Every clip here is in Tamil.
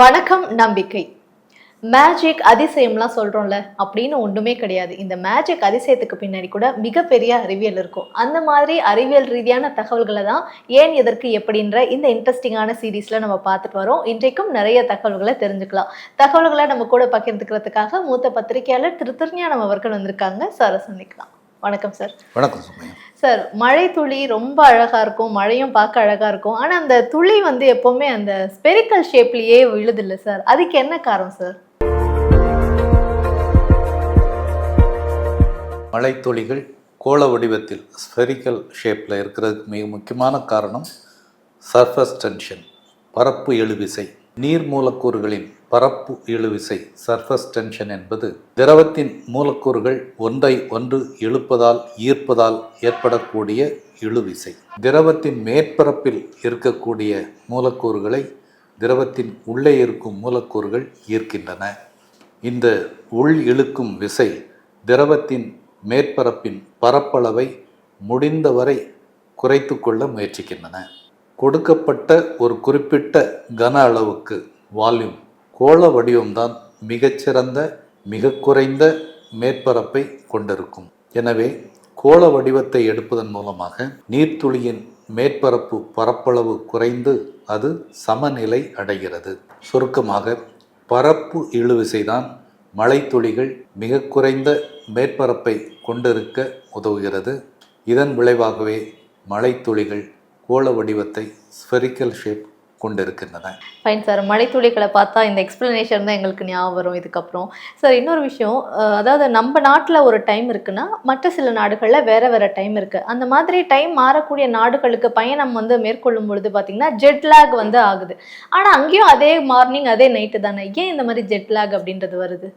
வணக்கம் நம்பிக்கை. மேஜிக் அதிசயம்லாம் சொல்கிறோம்ல அப்படின்னு ஒன்றுமே கிடையாது. இந்த மேஜிக் அதிசயத்துக்கு பின்னாடி கூட மிகப்பெரிய அறிவியல் இருக்கும். அந்த மாதிரி அறிவியல் ரீதியான தகவல்களை தான் ஏன் எதற்கு எப்படின்ற இந்த இன்ட்ரெஸ்டிங்கான சீரீஸில் நம்ம பார்த்துட்டு வரோம். இன்றைக்கும் நிறைய தகவல்களை தெரிஞ்சுக்கலாம். தகவல்களை நம்ம கூட பகிர்ந்துக்கிறதுக்காக மூத்த பத்திரிகையாளர் திரு திருஞானம் அவர்கள் வந்திருக்காங்க. சார சந்திக்கலாம். வணக்கம் சார் வணக்கம் சுமையா. சார் மழை துளி ரொம்ப அழகா இருக்கும் மழையும் பார்க்க அழகா இருக்கும். ஆனா அந்த துளி வந்து எப்பவுமே அந்த ஸ்பெரிக்கல் ஷேப்லயே விழுதில்ல சார் அதுக்கு என்ன காரணம் சார் மழைத்துளிகள் கோள வடிவத்தில் ஸ்பெரிக்கல் ஷேப்பில் இருக்கிறதுக்கு மிக முக்கியமான காரணம் சர்ஃபஸ் டென்ஷன் பரப்பு இழுவிசை நீர் மூலக்கூறுகளின் பரப்பு இழுவிசை சர்ஃபஸ் டென்ஷன் என்பது திரவத்தின் மூலக்கூறுகள் ஒன்றை ஒன்று இழுப்பதால் ஈர்ப்பதால் ஏற்படக்கூடிய இழுவிசை. திரவத்தின் மேற்பரப்பில் இருக்கக்கூடிய மூலக்கூறுகளை திரவத்தின் உள்ளே இருக்கும் மூலக்கூறுகள் ஈர்க்கின்றன. இந்த உள் இழுக்கும் விசை திரவத்தின் மேற்பரப்பின் பரப்பளவை முடிந்தவரை குறைத்து கொள்ள முயற்சிக்கின்றன. கொடுக்கப்பட்ட ஒரு குறிப்பிட்ட கன அளவுக்கு வால்யூம் கோள வடிவம்தான் மிகச்சிறந்த மிக குறைந்த மேற்பரப்பை கொண்டிருக்கும். எனவே கோள வடிவத்தை எடுப்பதன் மூலமாக நீர்த்துளியின் மேற்பரப்பு பரப்பளவு குறைந்து அது சமநிலை அடைகிறது. சுருக்கமாக பரப்பு இழுவிசைதான் மழைத்துளிகள் மிக குறைந்த மேற்பரப்பை கொண்டிருக்க உதவுகிறது. இதன் விளைவாகவே மழைத்துளிகள் கோள வடிவத்தை ஸ்பெரிக்கல் ஷேப் கொண்டிருக்கின்றன. ஃபைன் சார் மழைத்துளிகளை பார்த்தா இந்த எக்ஸ்பிளனேஷன் தான் எங்களுக்கு ஞாபகம் வரும் இதுக்கப்புறம். சார் இன்னொரு விஷயம் அதாவது நம்ம நாட்டில் ஒரு டைம் இருக்குன்னா மற்ற சில நாடுகளில் வேற வேற டைம் இருக்கு. அந்த மாதிரி டைம் மாறக்கூடிய நாடுகளுக்கு பயணம் வந்து மேற்கொள்ளும் பொழுது பார்த்தீங்கன்னா ஜெட் லேக் வந்து ஆகுது. ஆனால் அங்கேயும் அதே மார்னிங் அதே நைட்டு தானே. ஏன் இந்த மாதிரி ஜெட் லேக் அப்படின்றது வருது?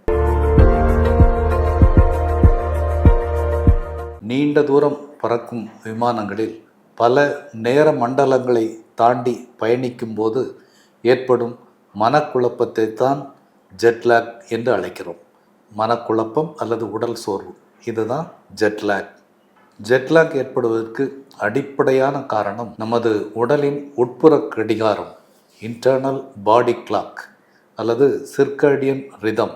நீண்ட தூரம் பறக்கும் விமானங்களில் பல நேர மண்டலங்களை தாண்டி பயணிக்கும்போது ஏற்படும் மனக்குழப்பத்தை தான் ஜெட்லாக் என்று அழைக்கிறோம். மனக்குழப்பம் அல்லது உடல் சோர்வு. இதுதான் ஜெட்லாக் ஜெட்லாக் ஏற்படுவதற்கு அடிப்படையான காரணம் நமது உடலின் உட்புற கடிகாரம் இன்டர்னல் பாடி கிளாக் அல்லது சிர்கடியன் ரிதம்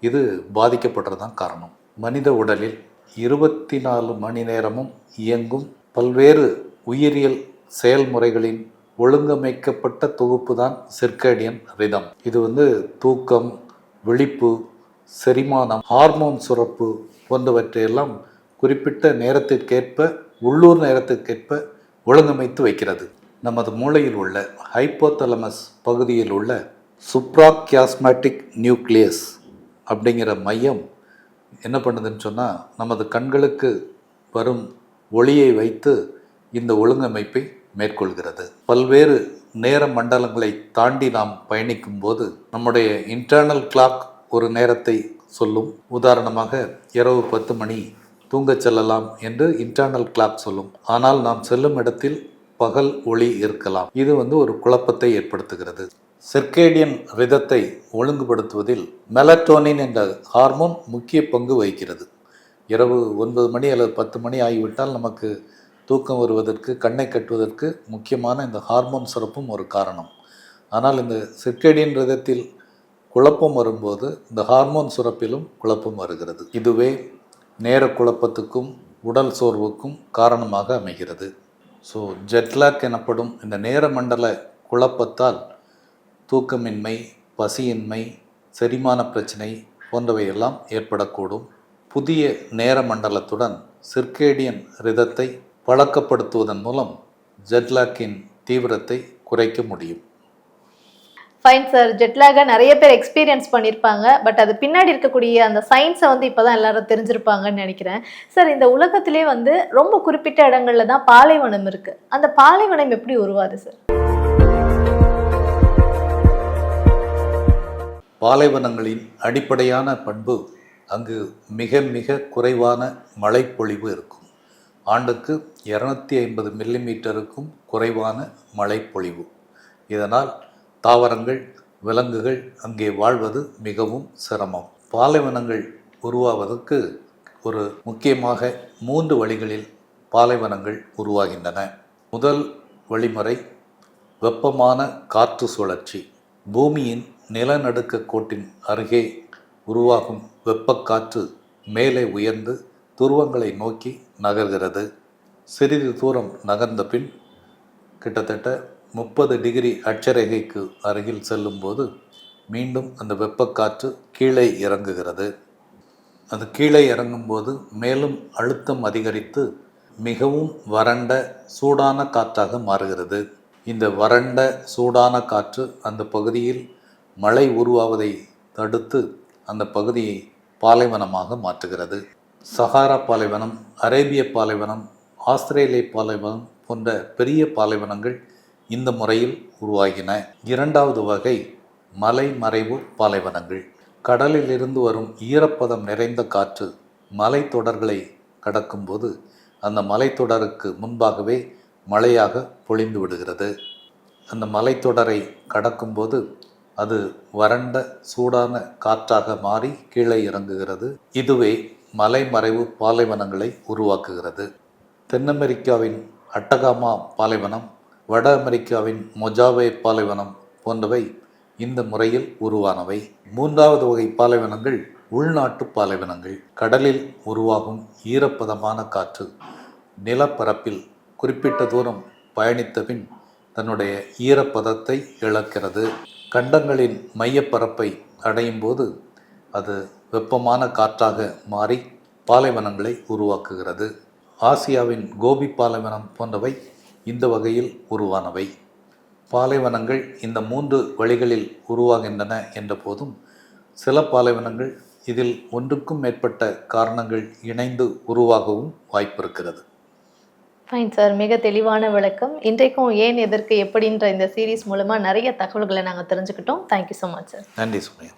இது பாதிக்கப்படுறதுதான் காரணம். மனித உடலில் இருபத்தி நாலு மணி நேரமும் இயங்கும் பல்வேறு உயிரியல் செயல்முறைகளின் ஒழுங்கமைக்கப்பட்ட தொகுப்பு தான் சிர்கேடியன் ரிதம். இது வந்து தூக்கம் விழிப்பு செரிமானம் ஹார்மோன் சுரப்பு போன்றவற்றையெல்லாம் குறிப்பிட்ட நேரத்திற்கேற்ப உள்ளூர் நேரத்திற்கேற்ப ஒழுங்கமைத்து வைக்கிறது. நமது மூளையில் உள்ள ஹைப்போதலமஸ் பகுதியில் உள்ள சுப்ராக்யாஸ்மேட்டிக் நியூக்ளியஸ் அப்படிங்கிற மையம் என்ன பண்ணுதுன்னு சொன்னால் நமது கண்களுக்கு வரும் ஒளியை வைத்து இந்த ஒழுங்கமைப்பை மேற்கொள்கிறது. பல்வேறு நேர மண்டலங்களை தாண்டி நாம் பயணிக்கும் போது நம்முடைய இன்டர்னல் கிளாக் ஒரு நேரத்தை சொல்லும். உதாரணமாக இரவு பத்து மணி தூங்கச் செல்லலாம் என்று இன்டர்னல் கிளாக் சொல்லும். ஆனால் நாம் செல்லும் இடத்தில் பகல் ஒளி இருக்கலாம். இது வந்து ஒரு குழப்பத்தை ஏற்படுத்துகிறது. செர்கேடியன் ரிதத்தை ஒழுங்குபடுத்துவதில் மெலட்டோனின் என்ற ஹார்மோன் முக்கிய பங்கு வகிக்கிறது. இரவு ஒன்பது மணி அல்லது பத்து மணி ஆகிவிட்டால் நமக்கு தூக்கம் வருவதற்கு கண்ணை கட்டுவதற்கு முக்கியமான இந்த ஹார்மோன் சுரப்பும் ஒரு காரணம். ஆனால் இந்த சிர்கேடியன் ரிதத்தில் குழப்பம் வரும்போது இந்த ஹார்மோன் சுரப்பிலும் குழப்பம் வருகிறது. இதுவே நேர குழப்பத்துக்கும் உடல் சோர்வுக்கும் காரணமாக அமைகிறது. ஸோ ஜெட்லாக் எனப்படும் இந்த நேர மண்டல குழப்பத்தால் தூக்கமின்மை பசியின்மை செரிமான பிரச்சனை போன்றவையெல்லாம் ஏற்படக்கூடும். புதிய நேர மண்டலத்துடன் சிர்கேடியன் ரிதத்தை பழக்கப்படுத்துவதன் மூலம் ஜெட்லாக்கின் தீவிரத்தை குறைக்க முடியும். ஃபைன் சார் ஜெட்லாக நிறைய பேர் எக்ஸ்பீரியன்ஸ் பண்ணியிருப்பாங்க பட் அது பின்னாடி இருக்கக்கூடிய அந்த சயின்ஸை வந்து இப்போதான் எல்லாரும் தெரிஞ்சிருப்பாங்கன்னு நினைக்கிறேன். சார் இந்த உலகத்திலே வந்து ரொம்ப குறிப்பிட்ட இடங்கள்ல தான் பாலைவனம் இருக்கு. அந்த பாலைவனம் எப்படி உருவாது சார் பாலைவனங்களின் அடிப்படையான பண்பு அங்கு மிக மிக குறைவான மழைப்பொழிவு இருக்கும். ஆண்டுக்கு இரநூத்தி ஐம்பது மில்லிமீட்டருக்கும் குறைவான மழைப்பொழிவு. இதனால் தாவரங்கள் விலங்குகள் அங்கே வாழ்வது மிகவும் சிரமம். பாலைவனங்கள் உருவாவதற்கு ஒரு முக்கியமாக மூன்று வழிகளில் பாலைவனங்கள் உருவாகின்றன. முதல் வழிமுறை வெப்பமான காற்று சுழற்சி. பூமியின் நிலநடுக்க கோட்டின் அருகே உருவாகும் வெப்பக்காற்று மேலே உயர்ந்து துருவங்களை நோக்கி நகர்கிறது. சிறிது தூரம் நகர்ந்த பின் கிட்டத்தட்ட முப்பது டிகிரி அட்சரேகைக்கு அருகில் செல்லும்போது மீண்டும் அந்த வெப்பக்காற்று கீழே இறங்குகிறது. அது கீழே இறங்கும்போது மேலும் அழுத்தம் அதிகரித்து மிகவும் வறண்ட சூடான காற்றாக மாறுகிறது. இந்த வறண்ட சூடான காற்று அந்த பகுதியில் மழை உருவாவதை தடுத்து அந்த பகுதியை பாலைவனமாக மாற்றுகிறது. சஹாரா பாலைவனம் அரேபிய பாலைவனம் ஆஸ்திரேலிய பாலைவனம் போன்ற பெரிய பாலைவனங்கள் இந்த முறையில் உருவாகின. இரண்டாவது வகை மலை மறைவு பாலைவனங்கள். கடலிலிருந்து வரும் ஈரப்பதம் நிறைந்த காற்று மலைத்தொடர்களை கடக்கும்போது அந்த மலைத்தொடருக்கு முன்பாகவே மழையாக பொழிந்து விடுகிறது. அந்த மலைத்தொடரை கடக்கும்போது அது வறண்ட சூடான காற்றாக மாறி கீழே இறங்குகிறது. இதுவே மலைமறைவு பாலைவனங்களை உருவாக்குகிறது. தென் அமெரிக்காவின் அட்டகாமா பாலைவனம் வட அமெரிக்காவின் மொஜாவே பாலைவனம் போன்றவை இந்த முறையில் உருவானவை. மூன்றாவது வகை பாலைவனங்கள் உள்நாட்டு பாலைவனங்கள். கடலில் உருவாகும் ஈரப்பதமான காற்று நிலப்பரப்பில் குறிப்பிட்ட தூரம் பயணித்த பின் தன்னுடைய ஈரப்பதத்தை இழக்கிறது. கண்டங்களின் மையப்பரப்பை அடையும் போது அது வெப்பமான காற்றாக மாறி பாலைவனங்களை உருவாக்குகிறது. ஆசியாவின் கோபி பாலைவனம் போன்றவை இந்த வகையில் உருவானவை. பாலைவனங்கள் இந்த மூன்று வழிகளில் உருவாகின்றன என்ற போதும் சில பாலைவனங்கள் இதில் ஒன்றுக்கும் மேற்பட்ட காரணங்கள் இணைந்து உருவாகவும் வாய்ப்பு இருக்கிறது ஃபைன் சார் மிக தெளிவான விளக்கம். இன்றைக்கும் ஏன் எதற்கு எப்படின்ற இந்த சீரீஸ் மூலமா நிறைய தகவல்களை நாங்கள் தெரிஞ்சுக்கிட்டோம். தேங்க்யூ ஸோ மச் சார் நன்றி சுமையா.